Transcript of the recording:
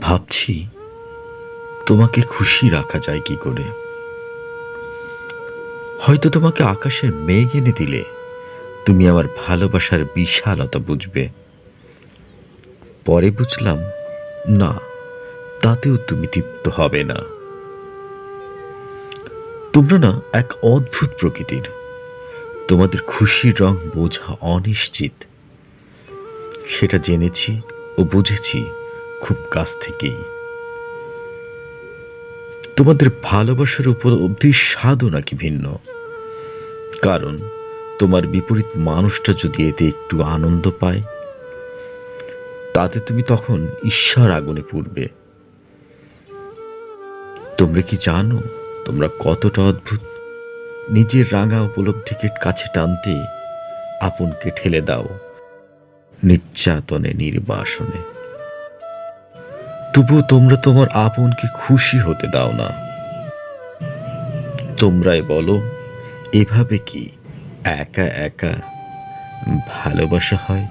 ভাবছি তোমাকে খুশি রাখা যায় কি করে? হয়তো তোমাকে আকাশের মেঘ এনে দিলে তুমি আমার ভালোবাসার বিশালতা বুঝবে। পরে বুঝলাম, না, তাতেও তুমি তৃপ্ত হবে না। তোমরা না এক অদ্ভুত প্রকৃতির। তোমাদের খুশির রং বোঝা অনিশ্চিত। সেটা জেনেছি ও বুঝেছি। খুব কাছ থেকেই। তোমাদের ভালোবাসার উপর অবধি স্বাদও নাকি ভিন্ন? কারণ তোমার বিপরীত মানুষটা যদি এতে একটু আনন্দ পায়, তাতে তুমি তখন ঈশ্বর আগুনে পুড়বে। তোমরা কি জানো, তোমরা কতটা অদ্ভুত? নিজের রাঙা উপলব্ধিকে কাছে টানতে, আপনকে ঠেলে দাও, নির্যাতনে, নির্বাসনে। তবুও তোমরা তোমার আপনকে খুশি হতে দাও না। তোমরাই বলো, এভাবে কি একা একা ভালোবাসা হয়?